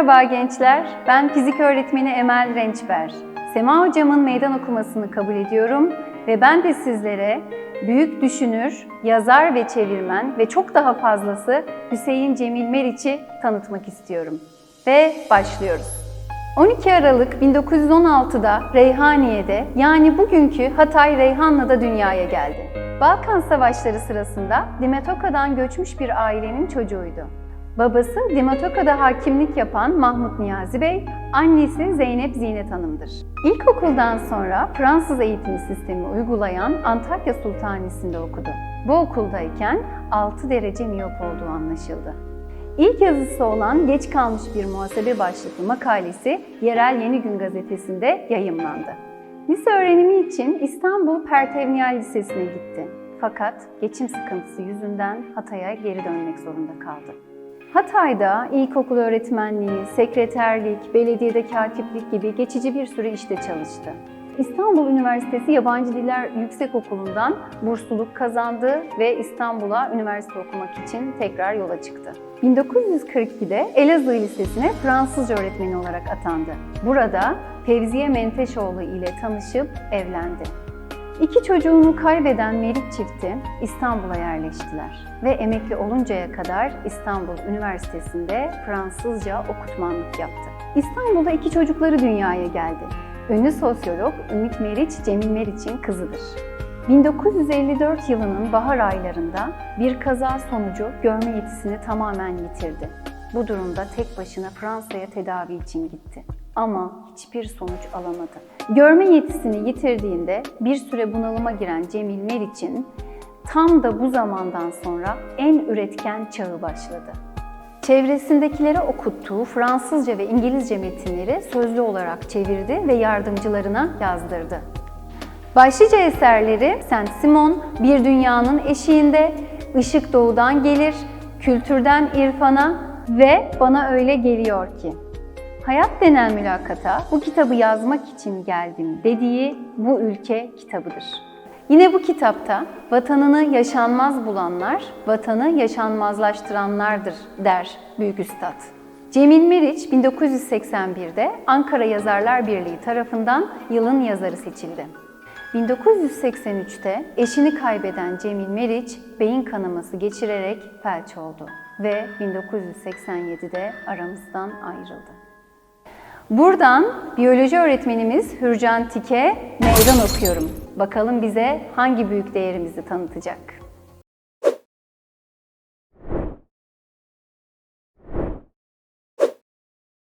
Merhaba gençler, ben fizik öğretmeni Emel Rençber. Sema hocamın meydan okumasını kabul ediyorum ve ben de sizlere büyük düşünür, yazar ve çevirmen ve çok daha fazlası Hüseyin Cemil Meriç'i tanıtmak istiyorum. Ve başlıyoruz. 12 Aralık 1916'da Reyhaniye'de yani bugünkü Hatay Reyhanlı'da dünyaya geldi. Balkan Savaşları sırasında Dimetoka'dan göçmüş bir ailenin çocuğuydu. Babası Dimatoka'da hakimlik yapan Mahmut Niyazi Bey, annesi Zeynep Zinet Hanım'dır. İlkokuldan sonra Fransız eğitim sistemi uygulayan Antakya Sultanisi'nde okudu. Bu okuldayken 6 derece miyop olduğu anlaşıldı. İlk yazısı olan Geç Kalmış Bir Muhasebe başlıklı makalesi Yerel Yeni Gün gazetesinde yayımlandı. Lise öğrenimi için İstanbul Pertevniyal Lisesi'ne gitti. Fakat geçim sıkıntısı yüzünden Hatay'a geri dönmek zorunda kaldı. Hatay'da ilkokul öğretmenliği, sekreterlik, belediyede katiplik gibi geçici bir süre işte çalıştı. İstanbul Üniversitesi Yabancı Diller Yüksekokulu'ndan bursluluk kazandı ve İstanbul'a üniversite okumak için tekrar yola çıktı. 1942'de Elazığ Lisesi'ne Fransızca öğretmeni olarak atandı. Burada Fevziye Menteşoğlu ile tanışıp evlendi. İki çocuğunu kaybeden Meriç çifti İstanbul'a yerleştiler ve emekli oluncaya kadar İstanbul Üniversitesi'nde Fransızca okutmanlık yaptı. İstanbul'da iki çocukları dünyaya geldi. Ünlü sosyolog Ümit Meriç, Cemil Meriç'in kızıdır. 1954 yılının bahar aylarında bir kaza sonucu görme yetisini tamamen yitirdi. Bu durumda tek başına Fransa'ya tedavi için gitti. Ama hiçbir sonuç alamadı. Görme yetisini yitirdiğinde bir süre bunalıma giren Cemil Meriç'in tam da bu zamandan sonra en üretken çağı başladı. Çevresindekilere okuttuğu Fransızca ve İngilizce metinleri sözlü olarak çevirdi ve yardımcılarına yazdırdı. Başlıca eserleri Saint Simon, Bir Dünyanın Eşiğinde, Işık Doğudan Gelir, Kültürden İrfana ve Bana Öyle Geliyor Ki. Hayat denen mülakata bu kitabı yazmak için geldim dediği bu ülke kitabıdır. Yine bu kitapta vatanını yaşanmaz bulanlar, vatanı yaşanmazlaştıranlardır der Büyük Üstad. Cemil Meriç 1981'de Ankara Yazarlar Birliği tarafından yılın yazarı seçildi. 1983'te eşini kaybeden Cemil Meriç beyin kanaması geçirerek felç oldu ve 1987'de aramızdan ayrıldı. Buradan biyoloji öğretmenimiz Hürcan Tik'e meydan okuyorum. Bakalım bize hangi büyük değerimizi tanıtacak.